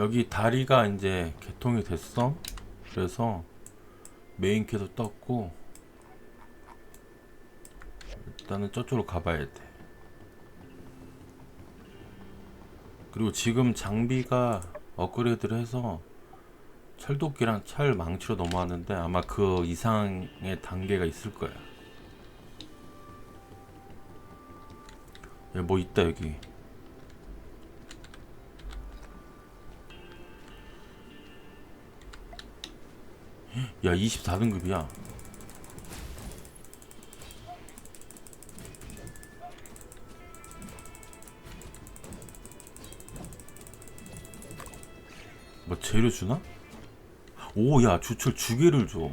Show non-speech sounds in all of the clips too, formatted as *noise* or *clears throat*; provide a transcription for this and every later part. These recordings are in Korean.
여기 다리가 이제 개통이 됐어. 그래서 메인 캐도 떴고 일단은 저쪽으로 가봐야 돼. 그리고 지금 장비가 업그레이드를 해서 철도끼랑 철 망치로 넘어왔는데 아마 그 이상의 단계가 있을 거야. 뭐 있다 여기. 야 24등급이야. 뭐 재료 주나? 오, 야, 주철 두 개를 줘.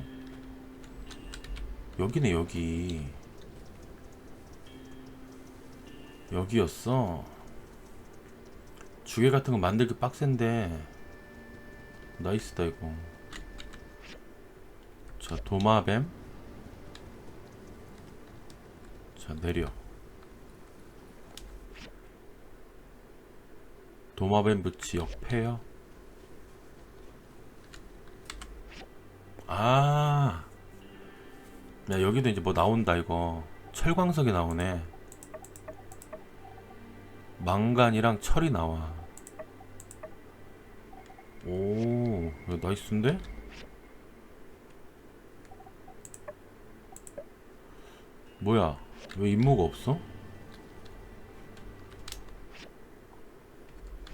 여기네, 여기. 여기였어. 주개 같은 거 만들기 빡센데. 나이스다, 이거. 자, 도마뱀. 자, 내려. 도마뱀 부치 역패요. 아. 야, 여기도 이제 뭐 나온다, 이거. 철광석이 나오네. 망간이랑 철이 나와. 오, 이거 나이스인데? 뭐야, 왜 임무가 없어?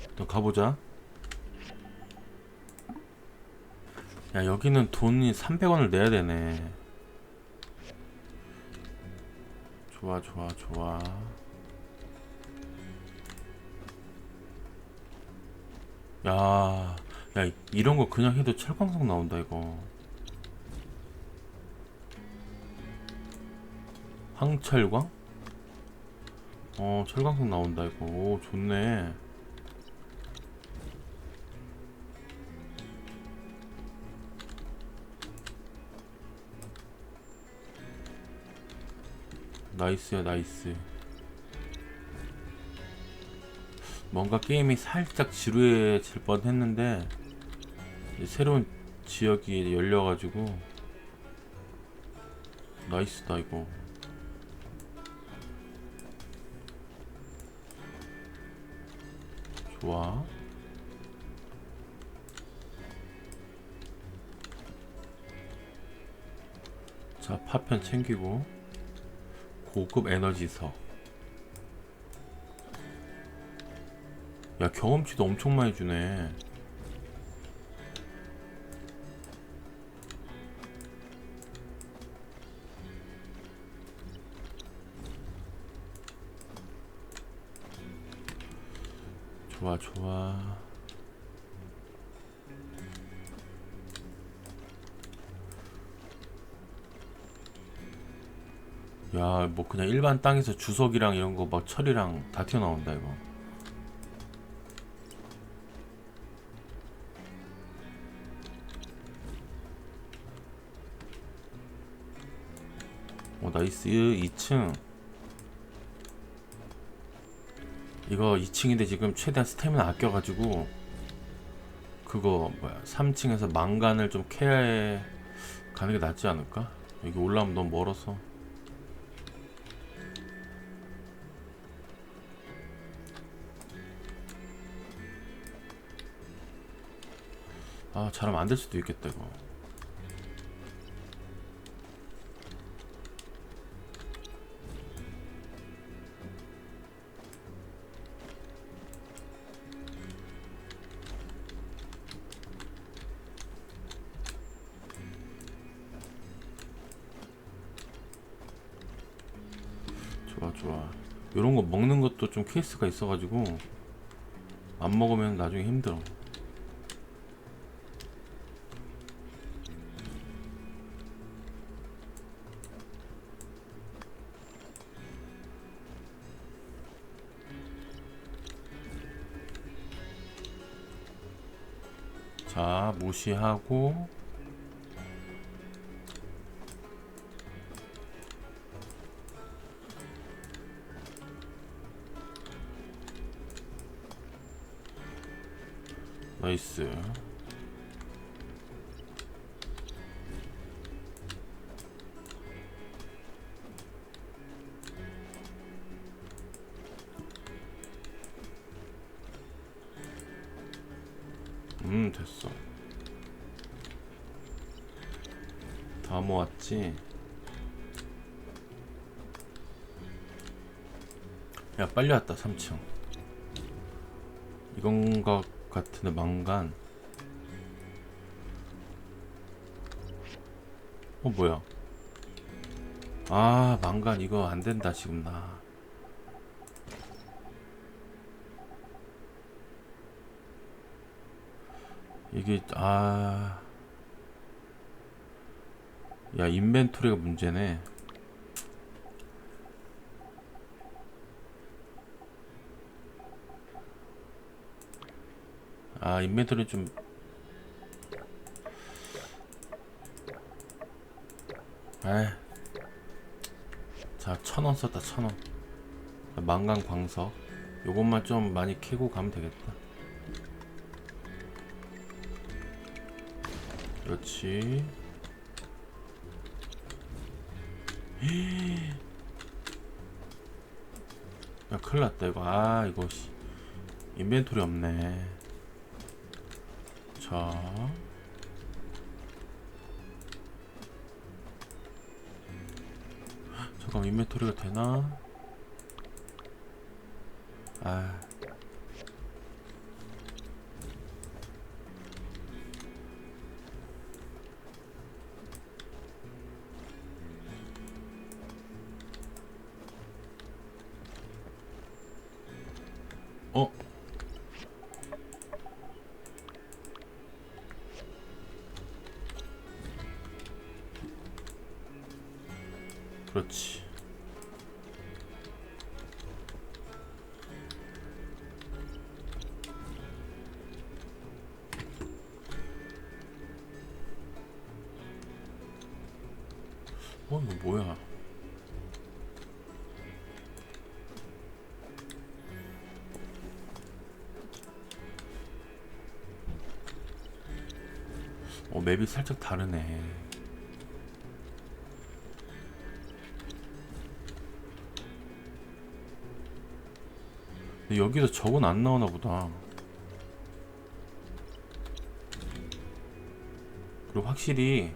일단 가보자. 야 여기는 돈이 300원을 내야 되네 좋아 좋아 좋아 야, 야 이런 거 그냥 해도 철광석 나온다 이거 황철광? 어 철광석 나온다 이거. 오 좋네. 나이스야 나이스. 뭔가 게임이 살짝 지루해질 뻔 했는데 이제 새로운 지역이 열려가지고 나이스다 이거 좋아 자 파편 챙기고 고급 에너지석. 야, 경험치도 엄청 많이 주네. 좋아, 좋아. 야, 뭐 그냥 일반 땅에서 주석이랑 이런 거 막 철이랑 다 튀어나온다 이거. 오, 나이스 2층. 이거 2층인데 지금 최대한 스태미나 아껴가지고 그거 뭐야 3층에서 망간을 좀 캐 가는 게 낫지 않을까? 여기 올라오면 너무 멀어서. 아 잘하면 안 될 수도 있겠다 이거 요런 거 먹는 것도 좀 케이스가 있어가지고 안 먹으면 나중에 힘들어. 자, 무시하고 나이스. 음, 됐어. 다 모았지? 야, 빨리 왔다, 3층. 이건 것 같은데, 망간. 어, 뭐야? 아, 망간 이거 안 된다, 지금 나. 이게, 아. 야, 인벤토리가 문제네. 아, 인벤토리 좀. 에이. 자, 천원 썼다, 천 원. 망간 광석. 요것만 좀 많이 캐고 가면 되겠다. 그렇지. 야, 큰일 났다, 이거. 아, 이거, 씨. 인벤토리 없네. 자. 잠깐 인벤토리가 되나? 아. 그렇지. 어, 이거 뭐야? 어, 맵이 살짝 다르네. 여기서 적은 안 나오나 보다. 그리고 확실히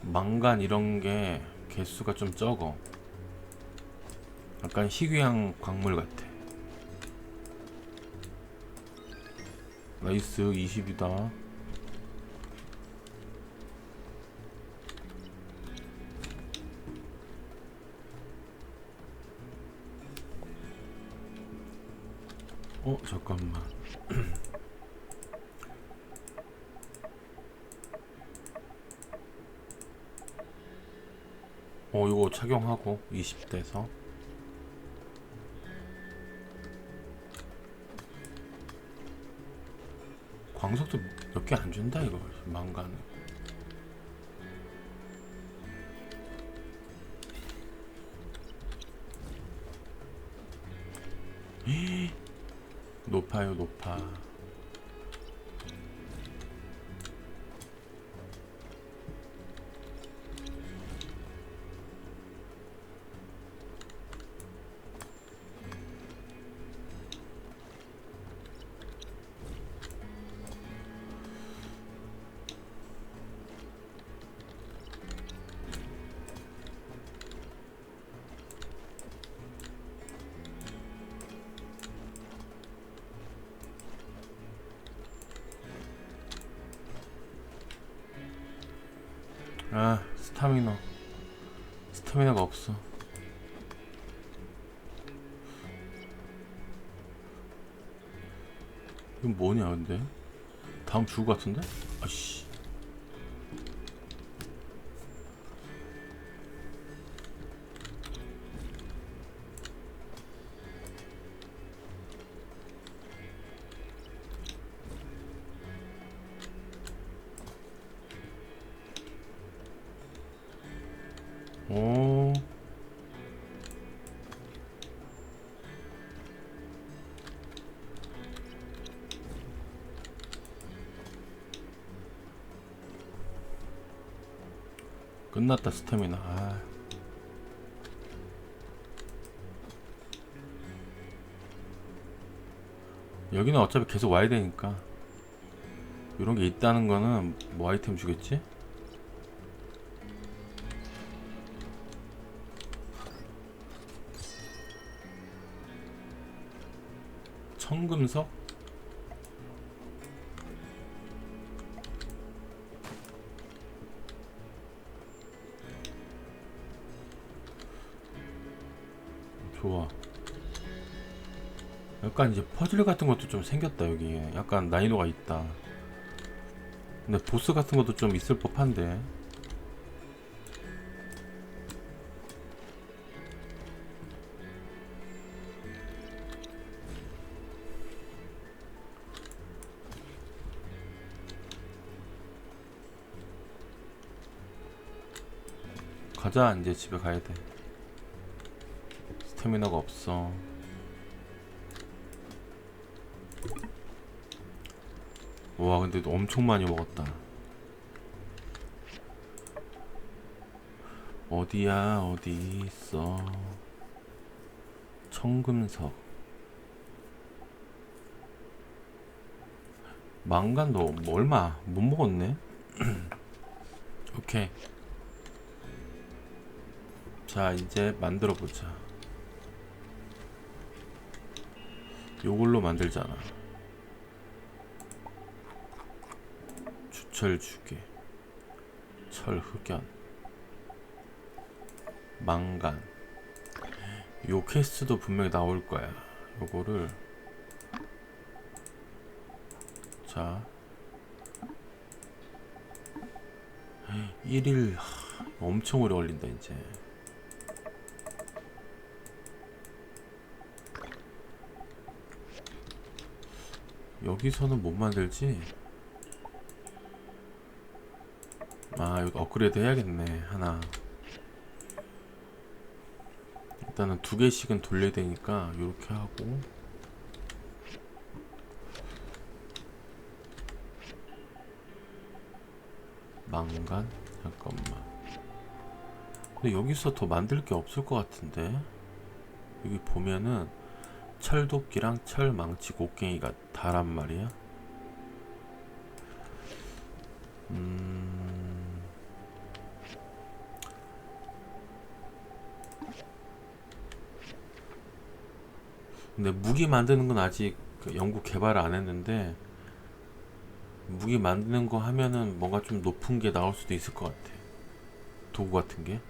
망간 이런 게 개수가 좀 적어. 약간 희귀한 광물 같아. 나이스 20이다. 어 잠깐만. *clears throat* 어 이거 착용하고 20대에서. 광석도 몇 개 안 준다 이거. 망가는 높아요 높아 아 스타미너. 스타미너가 없어. 이건 뭐냐 근데? 다음 줄것 같은데? 아씨 끝났다 스태미나 아. 여기는 어차피 계속 와야 되니까 이런 게 있다는 거는 뭐 아이템 주겠지? 청금석? 약간 이제 퍼즐 같은 것도 좀 생겼다 여기. 약간 난이도가 있다. 근데 보스 같은 것도 좀 있을 법한데. 가자 이제 집에 가야 돼. 스태미나가 없어. 와 근데 엄청 많이 먹었다. 어디야 어디 있어? 청금석. 망간도 뭐 얼마 못 먹었네. *clears throat* 오케이. 자 이제 만들어 보자. 요걸로 만들잖아. 주철 주개, 철 흑연, 망간. 요 퀘스트도 분명히 나올 거야. 요거를 자 1일 엄청 오래 걸린다 이제. 여기서는 못 만들지? 아, 이거 업그레이드 해야겠네, 하나. 일단은 두 개씩은 돌려야 되니까, 이렇게 하고. 망간? 잠깐만. 근데 여기서 더 만들 게 없을 것 같은데? 여기 보면은, 철도끼랑 철망치 곡괭이가 다란 말이야. 음... 근데 무기 만드는 건 아직 그 연구 개발을 안 했는데 무기 만드는 거 하면은 뭔가 좀 높은 게 나올 수도 있을 것 같아. 도구 같은 게.